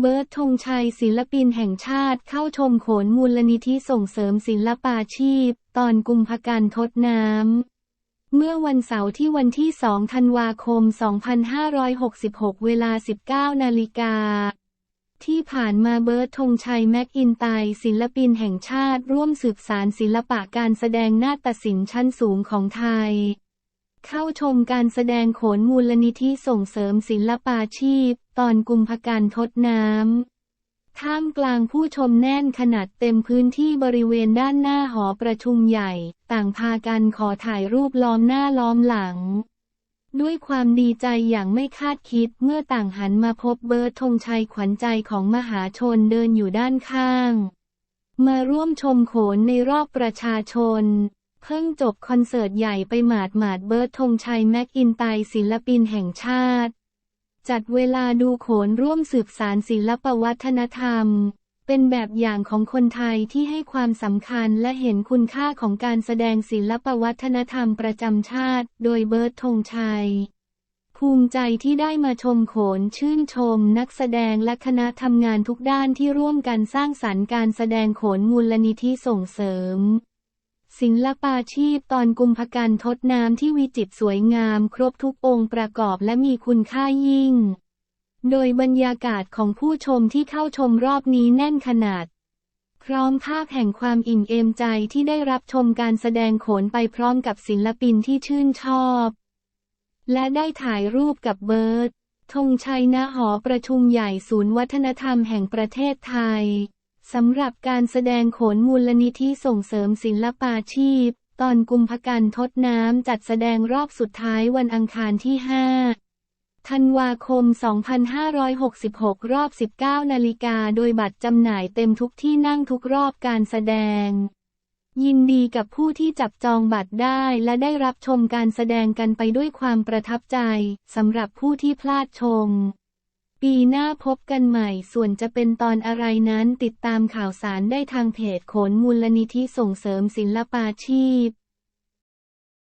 เบิร์ดธงชัยศิลปินแห่งชาติเข้าชมโขนมูลนิธิส่งเสริมศิลปาชีพ ตอนกุมภกันทดน้ำ เมื่อวันเสาร์ที่วันที่ 2 ธันวาคม 2566 เวลา 19 นาฬิกา ที่ผ่านมาเบิร์ดธงชัยแม็กอินไตศิลปินแห่งชาติร่วมสืบสารศิลปะการแสดงนาฏศิลป์ชั้นสูงของไทยเข้าชมการแสดงโขนมูลนิธิส่งเสริมศิลปาชีพตอนกุมภกันทดน้ำ ท่ามกลางผู้ชมแน่นขนาดเต็มพื้นที่บริเวณด้านหน้าหอประชุมใหญ่ ต่างพากันขอถ่ายรูปล้อมหน้าล้อมหลัง ด้วยความดีใจอย่างไม่คาดคิดเมื่อต่างหันมาพบเบิร์ดธงชัยขวัญใจของมหาชนเดินอยู่ด้านข้าง มาร่วมชมโขนในรอบประชาชนเพิ่งจบคอนเสิร์ตใหญ่ไปหมาดหมาดเบิร์ดธงชัยแม็กอินไตศิลปินแห่งชาติ จัดเวลาดูโขนร่วมสืบสารศิลปวัฒนธรรม เป็นแบบอย่างของคนไทยที่ให้ความสำคัญและเห็นคุณค่าของการแสดงศิลปวัฒนธรรมประจำชาติ โดยเบิร์ดธงชัย ภูมิใจที่ได้มาชมโขนชื่นชม นักแสดงและคณะทำงานทุกด้านที่ร่วมกันสร้างสรรค์การแสดงโขนมูลนิธิส่งเสริม ศิลปาชีพตอนกุมภกันทดน้ำที่วิจิตรสวยงามครบทุกองค์ประกอบและมีคุณค่ายิ่ง โดยบรรยากาศของผู้ชมที่เข้าชมรอบนี้แน่นขนาด พร้อมภาพแห่งความอิ่มเอมใจที่ได้รับชมการแสดงโขนไปพร้อมกับศิลปินที่ชื่นชอบ และได้ถ่ายรูปกับเบิร์ดธงชัยณหอประชุมใหญ่ศูนย์วัฒนธรรมแห่งประเทศไทย สำหรับการแสดงโขนมูลนิธิส่งเสริมศิลปาชีพ ตอนกุมภกันทดน้ำจัดแสดงรอบสุดท้ายวันอังคารที่ 5 ธันวาคม 2566 รอบ 19 นาฬิกาโดยบัตรจำหน่ายเต็มทุกที่นั่งทุกรอบการแสดง ยินดีกับผู้ที่จับจองบัตรได้และได้รับชมการแสดงกันไปด้วยความประทับใจสำหรับผู้ที่พลาดชม ปีหน้าพบกันใหม่ ส่วนจะเป็นตอนอะไรนั้นติดตามข่าวสารได้ทางเพจโขนมูลนิธิส่งเสริมศิลปาชีพ